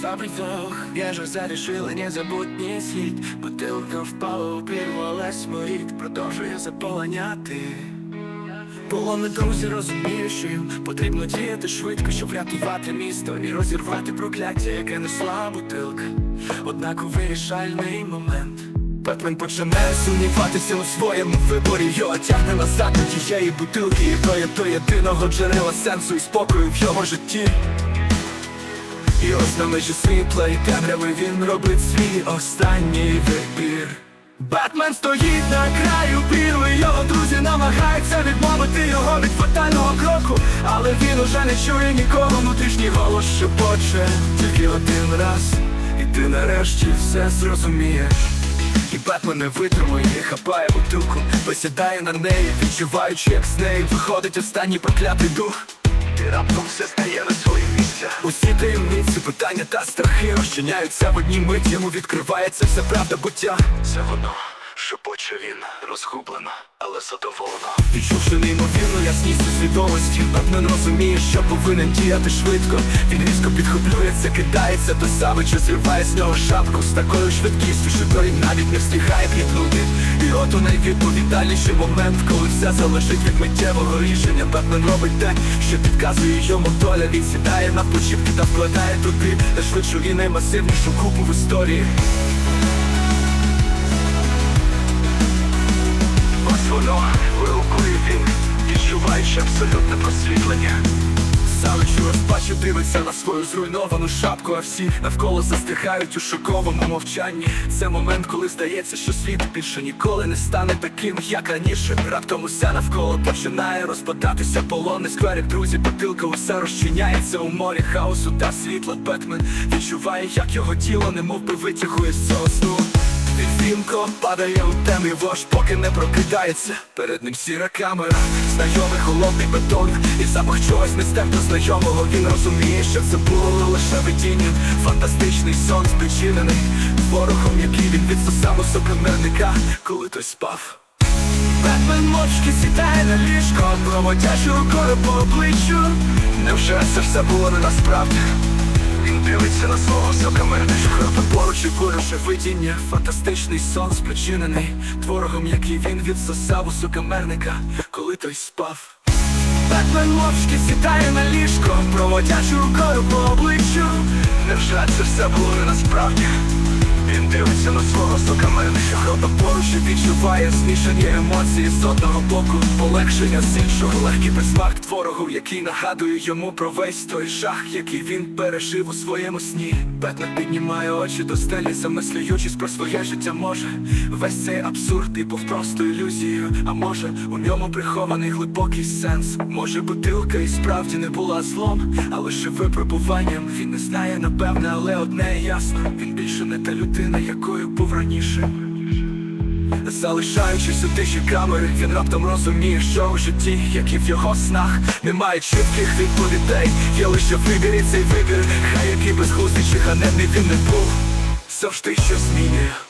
Запритох, вежа зарішила незабутній слід. Бутилка впала, обірвалась морід Продовжує заполоняти. Полони друзі розуміють, що їм потрібно діяти швидко, щоб врятувати місто і розірвати прокляття, яке несла бутилка. Однак у вирішальний момент Бетмен починає сумніватися у своєму виборі. Його тягне назад до тієї бутилки до до єдиного джерела сенсу і спокою в його житті І ось на межі світла і темряви він робить свій останній вибір. Бетмен стоїть на краю піру і його друзі намагаються відмовити його від фатального кроку. Але він уже не чує нікого, внутрішній голос шепоче Тільки один раз, і ти нарешті все зрозумієш. І Бетмен не витримує, хапає бутилку, посідає на неї, відчуваючи, як з неї виходить останній проклятий дух. І раптом все стає на місця. Таємниці, питання та страхи розчиняються в одній миті, йому відкривається вся правда буття. Це воно, шепоче він, розгублено, але задоволено. Відчувши неймовірну ясність у свідомості, Бетмен розуміє, що повинен діяти швидко. Він різко підхоплюється, кидається до Савича, зриває з нього шапку з такою швидкістю, що той навіть не встигає п'ятнути. І от найвідповідальніший момент, коли все залежить від миттєвого рішення, Бетмен робить те, що підказує йому доля. Він сідає на почівки та вкладає туди найшвидшу і наймасивнішу купу в історії. Ось воно, вигукує він, відчуваючи абсолютне просвітлення. Савич у розпачі дивиться на свою зруйновану шапку, а всі навколо застигають у шоковому мовчанні. Це момент, коли здається, що світ більше ніколи не стане таким, як раніше. Раптом усе навколо починає розпадатися полони скверик, друзі, бутилка, усе розчиняється у морі хаосу та світла. Бетмен відчуває, як його тіло немов би витягує з цього сну. Дзвінко падає у темряву, аж поки не прокидається. Перед ним сіра камера, знайомий холодний бетон. І запах чогось нестерпно знайомого. Він розуміє, що це було лише видіння. Фантастичний сон спричинений Ворогом, який він відсосав у соплеменника, коли той спав. Бетмен мовчки сідає на ліжко, проводячи рукою по обличчю. Невже це все було не насправді? Він дивиться на свого сокамернича поруч вороже видіння Фантастичний сон спричинений Творогом, який він відсосав у сукамерника, коли той спав. Бетмен мовчки сідає на ліжко, проводячи рукою по обличчю. Невже це все було насправді? Він дивиться на свого сокамерника Хрота поруч і відчуває змішані емоції з одного боку Полегшення з іншого. Легкий присмак творогу, який нагадує йому про весь той жах, який він пережив у своєму сні. Бетмен піднімає очі до стелі, замислюючись про своє життя може. Весь цей абсурд і був просто ілюзією А може у ньому прихований глибокий сенс. Може бутилка і справді не була злом, а лише випробуванням. Він не знає напевне, але одне ясно. Він більше не та людина, якою був раніше Залишаючись у тиші камери, він раптом розуміє, що у житті, як і в його снах, немає чітких відповідей, є лише вибір і цей вибір, хай який безглуздий чи ганебний він не був, завжди щось змінює.